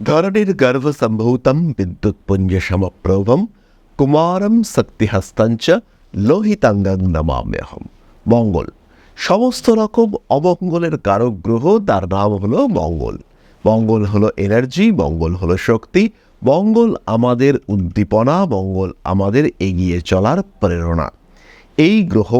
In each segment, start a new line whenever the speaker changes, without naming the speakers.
ধরণীর গর্ভসম্ভূতম বিদ্যুৎপুঞ্জ সমপ্রভম কুমারম শক্তিহস্তঞ্চ লোহিতাঙ্গং নমাম্যহম মঙ্গল সমস্ত রকম অমঙ্গলের কারক গ্রহ তার নাম হলো মঙ্গল মঙ্গল হলো এনার্জি মঙ্গল হলো শক্তি মঙ্গল আমাদের উদ্দীপনা মঙ্গল আমাদের এগিয়ে চলার প্রেরণা এই গ্রহ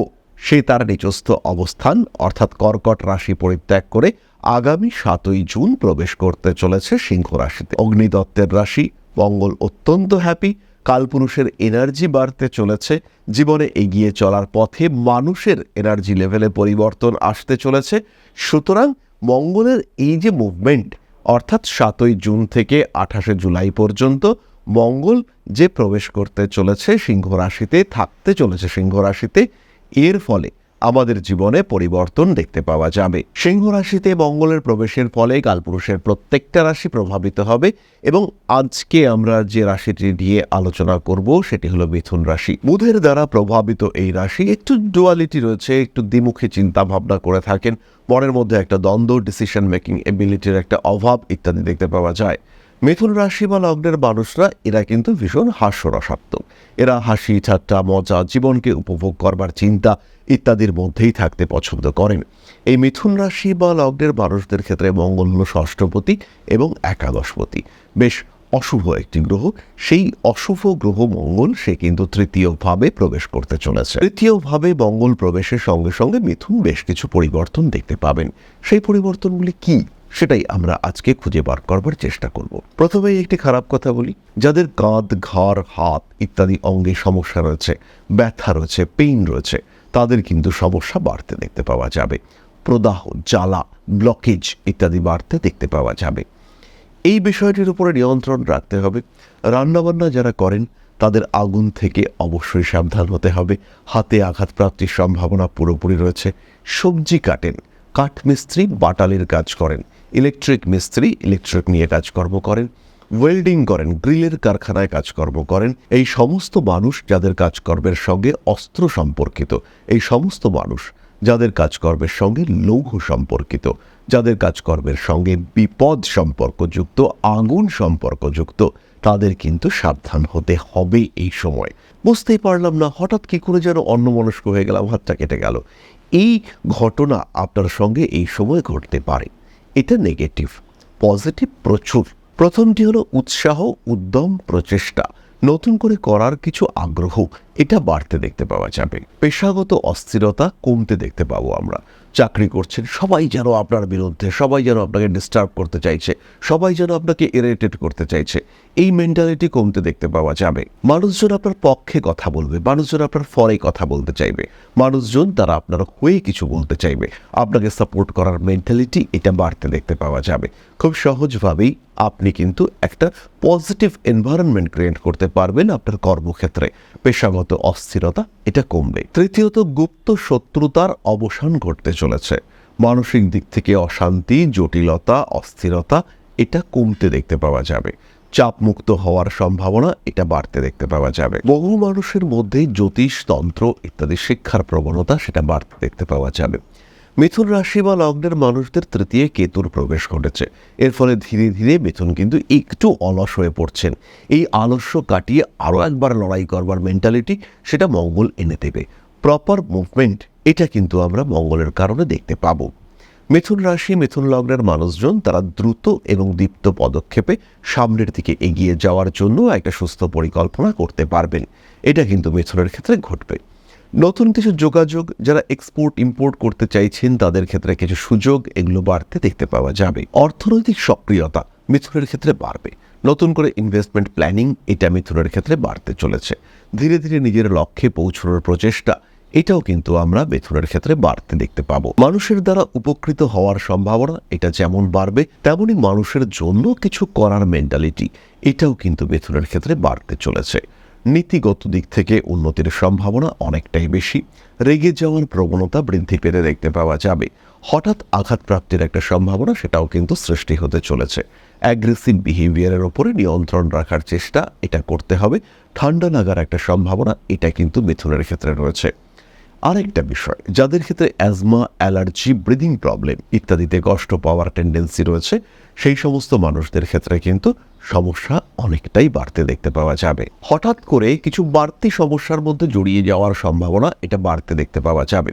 সে তার নিজস্থ অবস্থান অর্থাৎ কর্কট রাশি পরিত্যাগ করে আগামী সাতই জুন প্রবেশ করতে চলেছে সিংহ রাশিতে অগ্নিদত্তের রাশি, মঙ্গল অত্যন্ত হ্যাপি কালপুরুষের এনার্জি বাড়তে চলেছে, জীবনে এগিয়ে চলার পথে মানুষের এনার্জি লেভেলে পরিবর্তন আসতে চলেছে। সুতরাং মঙ্গলের এই যে মুভমেন্ট অর্থাৎ সাতই জুন থেকে আঠাশে জুলাই পর্যন্ত মঙ্গল যে প্রবেশ করতে চলেছে সিংহ রাশিতে থাকতে চলেছে সিংহ রাশিতে এর ফলে আমাদের জীবনে পরিবর্তন দেখতে পাওয়া যাবে। সিংহ রাশিতে মঙ্গলের প্রবেশের ফলে কালপুরুষের প্রত্যেকটা রাশি প্রভাবিত হবে এবং আজকে আমরা যে রাশিটি নিয়ে আলোচনা করব সেটি হলো মিথুন রাশি। বুধের দ্বারা প্রভাবিত এই রাশি একটু ডুয়ালিটি রয়েছে, একটু দ্বিমুখী চিন্তা ভাবনা করে থাকেন, মনের মধ্যে একটা দ্বন্দ্ব ডিসিশন মেকিং এবিলিটির একটা অভাব ইত্যাদি দেখতে পাওয়া যায়। মিথুন রাশি বা লগ্নের মানুষরা, এরা কিন্তু ভীষণ হাস্যরসাত্মক। এরা হাসি, ঠাট্টা, মজা, জীবনকে উপভোগ করবার চিন্তা ইত্যাদির মধ্যেই থাকতে পছন্দ করেন। এই মিথুন রাশি বা লগ্নের মানুষদের ক্ষেত্রে মঙ্গল হল ষষ্ঠপতি এবং একাদশপতি। বেশ অশুভ একটি গ্রহ। সেই অশুভ গ্রহ মঙ্গল, সে কিন্তু তৃতীয়ভাবে প্রবেশ করতে চলেছে। তৃতীয়ভাবে মঙ্গল প্রবেশের সঙ্গে সঙ্গে মিথুন বেশ কিছু পরিবর্তন দেখতে পাবেন। সেই পরিবর্তনগুলি কি, সেটাই আমরা আজকে খুঁজে বার করবার চেষ্টা করব। প্রথমেই একটি খারাপ কথা বলি। যাদের কাঁধ ঘাড়, হাত ইত্যাদি অঙ্গে সমস্যা রয়েছে, ব্যথা রয়েছে, পেইন রয়েছে তাদের কিন্তু সমস্যা বাড়তে দেখতে পাওয়া যাবে। প্রদাহ, জ্বালা ব্লকেজ ইত্যাদি বাড়তে দেখতে পাওয়া যাবে। এই বিষয়টির উপরে নিয়ন্ত্রণ রাখতে হবে। রান্নাবান্না যারা করেন, তাদের আগুন থেকে অবশ্যই সাবধান হতে হবে। হাতে আঘাত প্রাপ্তির সম্ভাবনা পুরোপুরি রয়েছে। সবজি কাটেন, কাঠ মিস্ত্রি বাটালির কাজ করেন, ইলেকট্রিক মিস্ত্রি ইলেকট্রিক নিয়ে কাজকর্ম করেন। ওয়েল্ডিং করেন, গ্রিলের কারখানায় কাজকর্ম করেন। এই সমস্ত মানুষ যাদের কাজকর্মের সঙ্গে অস্ত্র সম্পর্কিত, এই সমস্ত মানুষ যাদের কাজকর্মের সঙ্গে লৌহ সম্পর্কিত, যাদের কাজকর্মের সঙ্গে বিপদ সম্পর্কযুক্ত, আগুন সম্পর্কযুক্ত, তাদের কিন্তু সাবধান হতে হবে এই সময়। বুঝতেই পারলাম না, হঠাৎ কি করে যেন অন্যমনস্ক হয়ে গেলাম, হাতটা কেটে গেল। এই ঘটনা আপনার সঙ্গে এই সময় ঘটতে পারে। এটা নেগেটিভ পজিটিভ প্রচুর। প্রথমটি হলো উৎসাহ, উদ্যম, প্রচেষ্টা। নতুন করে করার কিছু আগ্রহ, এটা বাড়তে দেখতে পাওয়া যাবে। পেশাগত অস্থিরতা কমতে দেখতে পাবো আমরা। চাকরি করছেন, সবাই যেন আপনার বিরুদ্ধে, সবাই যেন আপনাকে ডিস্টার্ব করতে চাইছে, সবাই যেন আপনাকে ইরিটেট করতে চাইছে, এই মেন্টালিটি কমতে দেখতে পাওয়া যাবে। মানুষজন আপনার পক্ষে কথা বলবে, মানুষজন আপনার ফরে কথা বলতে চাইবে, মানুষজন তারা আপনার হয়ে কিছু বলতে চাইবে, আপনাকে সাপোর্ট করার মেন্টালিটি এটা বাড়তে দেখতে পাওয়া যাবে। খুব সহজভাবেই আপনি কিন্তু একটা পজিটিভ এনভায়রনমেন্ট ক্রিয়েট করতে পারবেন আপনার কর্মক্ষেত্রে। পেশাগত অস্থিরতা এটা কমবে। তৃতীয়ত, গুপ্ত শত্রুতার অবসান ঘটতে চলেছে। মানসিক দিক থেকে অশান্তি, জটিলতা, অস্থিরতা, এটা কমতে দেখতে পাওয়া যাবে। চাপমুক্ত হওয়ার সম্ভাবনা এটা বাড়তে দেখতে পাওয়া যাবে। বহু মানুষের মধ্যে জ্যোতিষ, তন্ত্র ইত্যাদি শিক্ষার প্রবণতা সেটা বাড়তে দেখতে পাওয়া যাবে। মিথুন রাশি বা লগ্নের মানুষদের তৃতীয় কেতুর প্রবেশ ঘটেছে। এর ফলে ধীরে ধীরে মিথুন কিন্তু একটু অলস হয়ে পড়ছেন। এই আলস্য কাটিয়ে আরও একবার লড়াই করবার মেন্টালিটি সেটা মঙ্গল এনে দেবে। প্রপার মুভমেন্ট এটা কিন্তু আমরা মঙ্গলের কারণে দেখতে পাবো। মিথুন রাশি, মিথুন লগ্নের মানুষজন তারা দ্রুত এবং দীপ্ত পদক্ষেপে সামনের দিকে এগিয়ে যাওয়ার জন্য একটা সুস্থ পরিকল্পনা করতে পারবেন। এটা কিন্তু মিথুনের ক্ষেত্রে ঘটবে। নতুন কিছু যোগাযোগ যারা এক্সপোর্ট ইম্পোর্ট করতে চাইছেন, তাদের ক্ষেত্রে কিছু সুযোগ এগুলো বাড়তে দেখতে পাওয়া যাবে। অর্থনৈতিক সক্রিয়তা মিথুনের ক্ষেত্রে বাড়বে। নতুন করে ইনভেস্টমেন্ট প্ল্যানিং এটা মিথুনের ক্ষেত্রে বাড়তে চলেছে। ধীরে ধীরে নিজের লক্ষ্যে পৌঁছানোর প্রচেষ্টা, এটাও কিন্তু আমরা মিথুনের ক্ষেত্রে বাড়তে দেখতে পাবো। মানুষের দ্বারা উপকৃত হওয়ার সম্ভাবনা এটা যেমন বাড়বে, তেমনই মানুষের জন্য কিছু করার মেন্টালিটি এটাও কিন্তু মিথুনের ক্ষেত্রে বাড়তে চলেছে। নীতিগত দিক থেকে উন্নতির সম্ভাবনা অনেকটাই বেশি। রেগে যাওয়ার প্রবণতা বৃদ্ধি পেতে দেখতে পাওয়া যাবে। হঠাৎ আঘাতপ্রাপ্তির একটা সম্ভাবনা সেটাও কিন্তু সৃষ্টি হতে চলেছে। অ্যাগ্রেসিভ বিহেভিয়ারের ওপরে নিয়ন্ত্রণ রাখার চেষ্টা এটা করতে হবে। ঠান্ডা লাগার একটা সম্ভাবনা এটা কিন্তু মিথুনের ক্ষেত্রে রয়েছে। আরেকটা বিষয়, যাদের ক্ষেত্রে অ্যাজমা, অ্যালার্জি, ব্রিদিং প্রবলেম ইত্যাদিতে কষ্ট পাওয়ার টেন্ডেন্সি রয়েছে, সেই সমস্ত মানুষদের ক্ষেত্রে কিন্তু সমস্যা অনেকটাই বাড়তে দেখতে পাওয়া যাবে। হঠাৎ করে কিছু বাড়তি সমস্যার মধ্যে জড়িয়ে যাওয়ার সম্ভাবনা এটা বাড়তে দেখতে পাওয়া যাবে।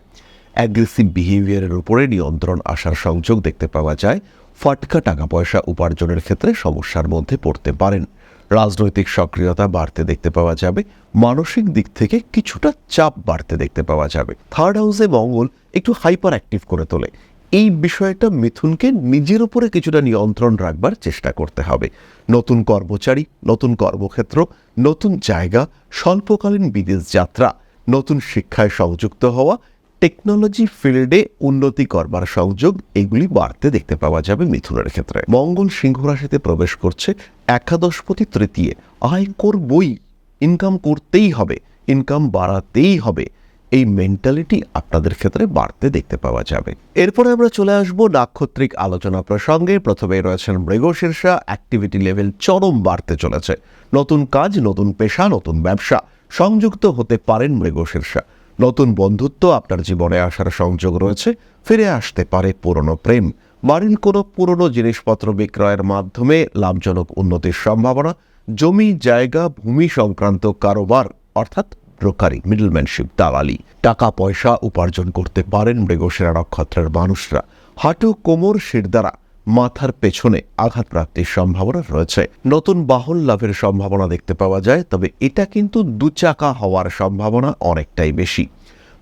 অ্যাগ্রেসিভ বিহেভিয়ারের উপরে নিয়ন্ত্রণ আসার সংযোগ দেখতে পাওয়া যায়। ফাটকা টাকা পয়সা উপার্জনের ক্ষেত্রে সমস্যার মধ্যে পড়তে পারেন। রাজনৈতিক সক্রিয়তা বাড়তে দেখতে পাওয়া যাবে, মানসিক দিক থেকে কিছুটা চাপ বাড়তে দেখতে পাওয়া যাবে। থার্ড হাউসে মঙ্গল একটু হাইপার অ্যাক্টিভ করে তোলে। এই বিষয়টা মিথুনকে নিজের উপরে কিছুটা নিয়ন্ত্রণ রাখবার চেষ্টা করতে হবে। নতুন কর্মচারী, নতুন কর্মক্ষেত্র, নতুন জায়গা, স্বল্পকালীন বিদেশ যাত্রা, নতুন শিক্ষায় সংযুক্ত হওয়া টেকনোলজি ফিল্ডে উন্নতি করবার সংযোগ এগুলি বাড়তে দেখতে পাওয়া যাবে মিথুনের ক্ষেত্রে। মঙ্গল সিংহ রাশিতে প্রবেশ করছে একাদশপতি তৃতীয়। আয় করবই ইনকাম করতেই হবে ইনকাম বাড়াতেই হবে। এই মেন্টালিটি আপনাদের ক্ষেত্রে বাড়তে দেখতে পাওয়া যাবে। এরপরে আমরা চলে আসব নাক্ষত্রিক আলোচনা প্রসঙ্গে। প্রথমে রয়েছেন মৃগশীর্ষা অ্যাক্টিভিটি লেভেল চরম বাড়তে চলেছে। নতুন কাজ, নতুন পেশা, নতুন ব্যবসা সংযুক্ত হতে পারেন মৃগশীর্ষা নতুন বন্ধুত্ব আপনার জীবনে আসার সংযোগ রয়েছে। ফিরে আসতে পারে পুরনো প্রেম। বাড়ির কোনো পুরনো জিনিসপত্র বিক্রয়ের মাধ্যমে লাভজনক উন্নতির সম্ভাবনা। জমি, জায়গা, ভূমি সংক্রান্ত কারোবার, অর্থাৎ ব্রোকারি মিডলম্যানশিপ, দালালি। টাকা, পয়সা উপার্জন করতে পারেন মৃগশিরা নক্ষত্রের মানুষরা। হাঁটু, কোমর শিরদারা মাথার পেছনে আঘাতপ্রাপ্তির সম্ভাবনা রয়েছে। নতুন বাহন লাভের সম্ভাবনা দেখতে পাওয়া যায়, তবে এটা কিন্তু দুচাকা হওয়ার সম্ভাবনা অনেকটাই বেশি।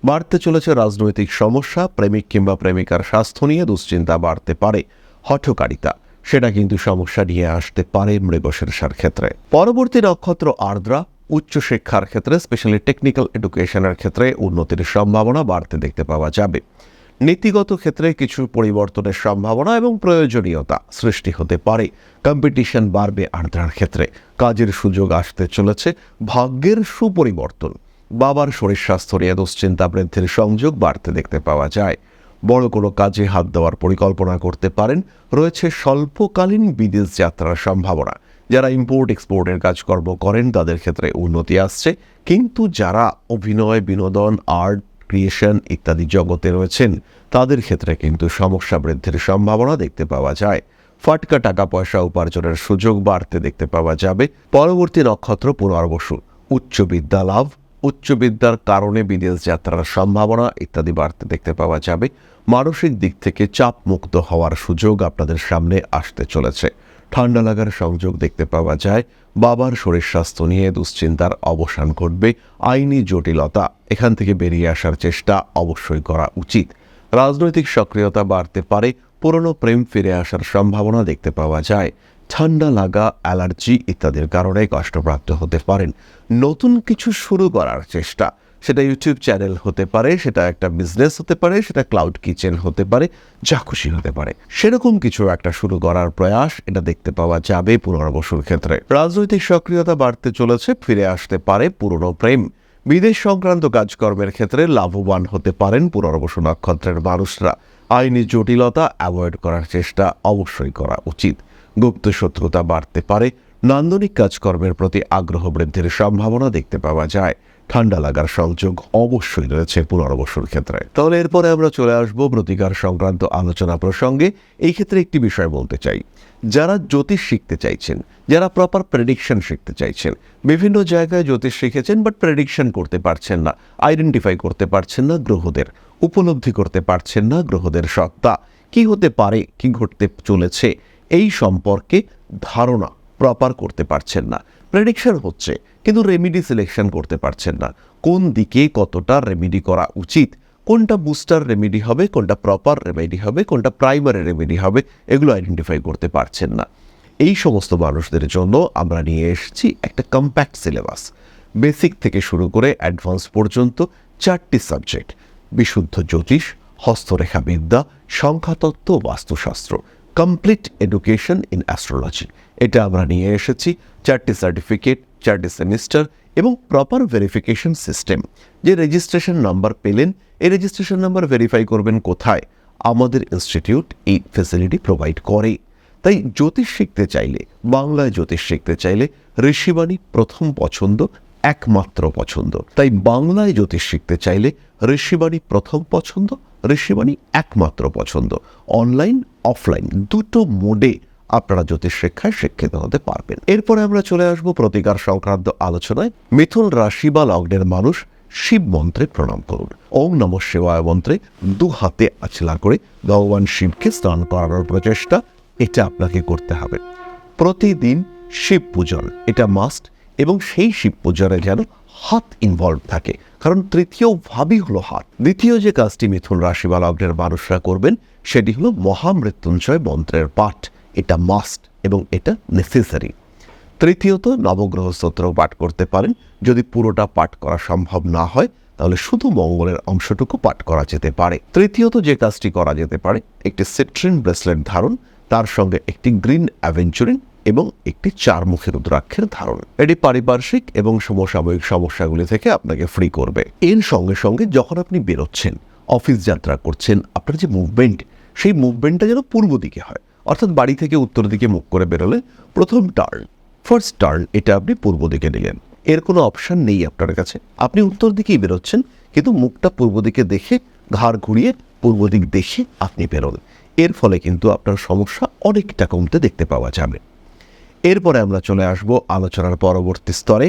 বাড়তে চলেছে রাজনৈতিক সমস্যা, প্রেমিক কিংবা প্রেমিকার স্বাস্থ্য নিয়ে দুশ্চিন্তা বাড়তে পারে হঠকারিতা। সেটা কিন্তু সমস্যা নিয়ে আসতে পারে মৃগশীর্ষার ক্ষেত্রে। পরবর্তী নক্ষত্র আর্দ্রা, উচ্চশিক্ষার ক্ষেত্রে স্পেশালি টেকনিক্যাল এডুকেশনের ক্ষেত্রে উন্নতির সম্ভাবনা বাড়তে দেখতে পাওয়া যাবে। নীতিগত ক্ষেত্রে কিছু পরিবর্তনের সম্ভাবনা এবং প্রয়োজনীয়তা সৃষ্টি হতে পারে। কম্পিটিশন বাড়বে আর্দ্রার ক্ষেত্রে। কাজের সুযোগ আসতে চলেছে, ভাগ্যের সুপরিবর্তন। বাবার শরীর স্বাস্থ্য নিয়ে দুশ্চিন্তা, বৃদ্ধির সংযোগ বাড়তে দেখতে পাওয়া যায়। বড় কোনো কাজে হাত দেওয়ার পরিকল্পনা করতে পারেন। রয়েছে স্বল্পকালীন বিদেশ যাত্রার সম্ভাবনা। যারা ইম্পোর্ট এক্সপোর্টের কাজকর্ম করেন, তাদের ক্ষেত্রে উন্নতি আসছে। কিন্তু যারা অভিনয়, বিনোদন আর্ট ক্রিয়েশন ইত্যাদি জগতে রয়েছেন, তাদের ক্ষেত্রে কিন্তু সমস্যা বৃদ্ধির সম্ভাবনা দেখতে পাওয়া যায়। ফাটকা টাকা পয়সা উপার্জনের সুযোগ বাড়তে দেখতে পাওয়া যাবে। পরবর্তী নক্ষত্র পুনর্বসু। উচ্চ বিদ্যা লাভ, উচ্চ বিদ্যার কারণে বিদেশ যাত্রার সম্ভাবনা ইত্যাদি বাড়তে দেখতে পাওয়া যাবে। মানসিক দিক থেকে চাপ মুক্ত হওয়ার সুযোগ আপনাদের সামনে আসতে চলেছে। ঠান্ডা লাগার সংযোগ দেখতে পাওয়া যায়। বাবার শরীর স্বাস্থ্য নিয়ে দুশ্চিন্তার অবসান ঘটবে। আইনি জটিলতা এখান থেকে বেরিয়ে আসার চেষ্টা অবশ্যই করা উচিত। রাজনৈতিক সক্রিয়তা বাড়তে পারে, পুরনো প্রেম ফিরে আসার সম্ভাবনা দেখতে পাওয়া যায়। ঠান্ডা লাগা, অ্যালার্জি ইত্যাদির কারণে কষ্টপ্রাপ্ত হতে পারেন। নতুন কিছু শুরু করার চেষ্টা সেটা ইউটিউব চ্যানেল হতে পারে, সেটা একটা বিজনেস হতে পারে, সেটা ক্লাউড কিচেন হতে পারে, যা খুশি হতে পারে। সেরকম কিছু একটা শুরু করার প্রয়াস এটা দেখতে পাওয়া যাবে পুনর্বসুর ক্ষেত্রে। রাজনৈতিক সক্রিয়তা বাড়তে চলেছে, ফিরে আসতে পারে পুরনো প্রেম। বিদেশ সংক্রান্ত কাজকর্মের ক্ষেত্রে লাভবান হতে পারেন পুনর্বসু নক্ষত্রের মানুষরা। আইনি জটিলতা অ্যাভয়েড করার চেষ্টা অবশ্যই করা উচিত। গুপ্ত শত্রুতা বাড়তে পারে, নান্দনিক কাজকর্মের প্রতি আগ্রহ বৃদ্ধির সম্ভাবনা দেখতে পাওয়া যায়। ঠান্ডা লাগার সংযোগ অবশ্যই রয়েছে পুনর্বসুর ক্ষেত্রে। তাহলে এরপরে আমরা চলে আসব প্রতিকার সংক্রান্ত আলোচনা প্রসঙ্গে। এই ক্ষেত্রে একটি বিষয় বলতে চাই। যারা জ্যোতিষ শিখতে চাইছেন, যারা প্রপার প্রেডিকশন শিখতে চাইছেন, বিভিন্ন জায়গায় জ্যোতিষ শিখেছেন বাট প্রেডিকশন করতে পারছেন না আইডেন্টিফাই করতে পারছেন না গ্রহদের, উপলব্ধি করতে পারছেন না গ্রহদের সত্তা কি হতে পারে, কি ঘটতে চলেছে, এই সম্পর্কে ধারণা প্রপার করতে পারছেন না। প্রেডিকশন হচ্ছে কিন্তু রেমিডি সিলেকশন করতে পারছেন না। কোন দিকে কতটা রেমিডি করা উচিত? কোনটা বুস্টার রেমিডি হবে, কোনটা প্রপার রেমেডি হবে, কোনটা প্রাইমারি রেমেডি হবে, এগুলো আইডেন্টিফাই করতে পারছেন না। এই সমস্ত মানুষদের জন্য আমরা নিয়ে এসেছি একটা কম্প্যাক্ট সিলেবাস বেসিক থেকে শুরু করে অ্যাডভান্স পর্যন্ত চারটি সাবজেক্ট বিশুদ্ধ জ্যোতিষ হস্তরেখা বিদ্যা সংখ্যাতত্ত্ব বাস্তুশাস্ত্র। কমপ্লিট এডুকেশন ইন অ্যাস্ট্রোলজি এটা আমরা নিয়ে এসেছি। চারটি সার্টিফিকেট চারটি সেমিস্টার এবং প্রপার ভেরিফিকেশন সিস্টেম যে রেজিস্ট্রেশন নাম্বার পেলেন, এই রেজিস্ট্রেশন নাম্বার ভেরিফাই করবেন কোথায়? আমাদের ইনস্টিটিউট এই ফেসিলিটি প্রোভাইড করে। তাই জ্যোতিষ শিখতে চাইলে, বাংলায় জ্যোতিষ শিখতে চাইলে ঋষিবাণী প্রথম পছন্দ, একমাত্র পছন্দ। তাই বাংলায় জ্যোতিষ শিখতে চাইলে ঋষিবাণী প্রথম পছন্দ, ঋষিবাণী একমাত্র পছন্দ। অনলাইন অফলাইন দুটো মোডে আপনারা জ্যোতিষ শিক্ষায় শিক্ষিত হতে পারবেন। এরপরে আমরা চলে আসব প্রতিকার সংক্রান্ত আলোচনায়। মিথুন রাশি বা লগ্নের মানুষ শিব মন্ত্রে প্রণাম করুন। ওম নম শিবায় মন্ত্রে দু হাতে আছলা করে ভগবান শিবকে স্নান করানোর প্রচেষ্টা এটা আপনাকে করতে হবে। প্রতিদিন শিব পূজন, এটা মাস্ট এবং সেই শিব পূজনে যেন হাত ইনভলভ থাকে। কারণ তৃতীয় ভাবই হলো হাত। দ্বিতীয় যে কাজটি মিথুন রাশি বা লগ্নের মানুষরা করবেন, সেটি হলো মহামৃত্যুঞ্জয় মন্ত্রের পাঠ। এটা মাস্ট এবং এটা নেসেসারি তৃতীয়ত, নবগ্রহ স্তোত্র পাঠ করতে পারেন। যদি পুরোটা পাঠ করা সম্ভব না হয়, তাহলে শুধু মঙ্গলের অংশটুকু পাঠ করা যেতে পারে। তৃতীয়ত, যে কাজটি করা যেতে পারে, একটি সিট্রিন ব্রেসলেট ধারণ, তার সঙ্গে একটি গ্রিন অ্যাভেঞ্চুরিন এবং একটি চারমুখী রুদ্রাক্ষের ধারণ। এটি পারিপার্শ্বিক এবং সমসাময়িক সমস্যাগুলি থেকে আপনাকে ফ্রি করবে। এর সঙ্গে সঙ্গে যখন আপনি বেরোচ্ছেন অফিস যাত্রা করছেন, আপনার যে মুভমেন্ট সেই মুভমেন্টটা যেন পূর্ব দিকে হয়। অর্থাৎ বাড়ি থেকে উত্তর দিকে মুখ করে বেরোলে প্রথম টার্ন ফার্স্ট টার্ন, এটা আপনি পূর্ব দিকে নিলেন। এর কোনো অপশান নেই আপনার কাছে। আপনি উত্তর দিকেই বেরোচ্ছেন, কিন্তু মুখটা পূর্ব দিকে দেখে, ঘাড় ঘুরিয়ে পূর্ব দিক দেখে আপনি বেরোন এর ফলে কিন্তু আপনার সমস্যা অনেকটা কমতে দেখতে পাওয়া যাবে। এরপরে আমরা চলে আসব আলোচনার পরবর্তী স্তরে।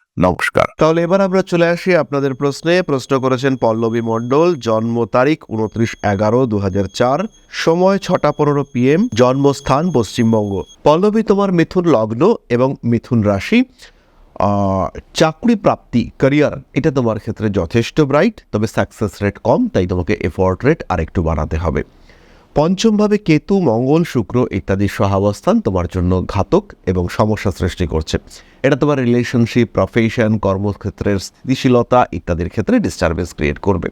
নমস্কার।
তাহলে এবার আমরা চলে আসি আপনাদের প্রশ্নে। প্রশ্ন করেছেন পল্লবী মণ্ডল, জন্ম তারিখ উনত্রিশ এগারো দু সময় ছটা পনেরো পিএম জন্মস্থান পশ্চিমবঙ্গ। পল্লবী, তোমার মিথুন লগ্ন এবং মিথুন রাশি। চাকরি প্রাপ্তি ক্যারিয়ার এটা তোমার ক্ষেত্রে যথেষ্ট ব্রাইট তবে সাকসেস রেট কম, তাই তোমাকে এফোর্ট রেট আরেকটু বাড়াতে হবে। পঞ্চমভাবে কেতু, মঙ্গল, শুক্র ইত্যাদি সহাবস্থান তোমার জন্য ঘাতক এবং সমস্যা সৃষ্টি করছে। এটা তোমার রিলেশনশিপ প্রফেশন কর্মক্ষেত্রের স্থিতিশীলতা ইত্যাদির ক্ষেত্রে ডিস্টারবেন্স ক্রিয়েট করবে।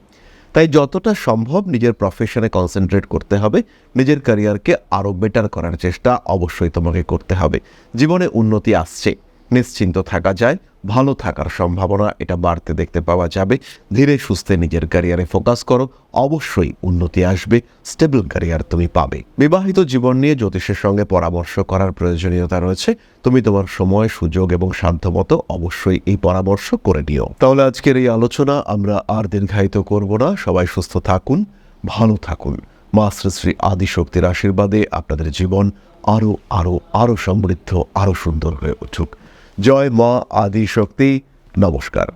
তাই যতটা সম্ভব নিজের প্রফেশনে কনসেন্ট্রেট করতে হবে। নিজের ক্যারিয়ারকে আরও বেটার করার চেষ্টা অবশ্যই তোমাকে করতে হবে। জীবনে উন্নতি আসছে। নিশ্চিন্ত থাকা যায়, ভালো থাকার সম্ভাবনা এটা বাড়তে দেখতে পাওয়া যাবে। ধীরে সুস্থে নিজের ক্যারিয়ারে ফোকাস করো, অবশ্যই উন্নতি আসবে, স্টেবল ক্যারিয়ার তুমি পাবে। বিবাহিত জীবন নিয়ে জ্যোতিষের সঙ্গে পরামর্শ করার প্রয়োজনীয়তা রয়েছে। তুমি তোমার সময়, সুযোগ এবং সাধ্যমতো অবশ্যই এই পরামর্শ করে নিও। তাহলে আজকের এই আলোচনা আমরা আর দীর্ঘায়িত করব না। সবাই সুস্থ থাকুন, ভালো থাকুন। মা শ্রী শ্রী আদিশক্তির আশীর্বাদে আপনাদের জীবন আরও আরও আরও সমৃদ্ধ আরও সুন্দর হয়ে উঠুক। জয় মা আদি শক্তি।
নমস্কার।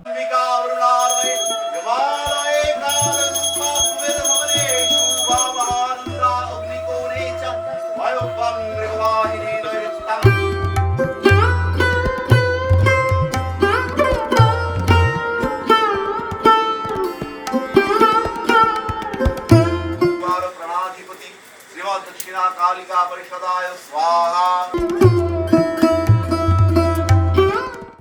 অরুণালয়ে হিমালয়ে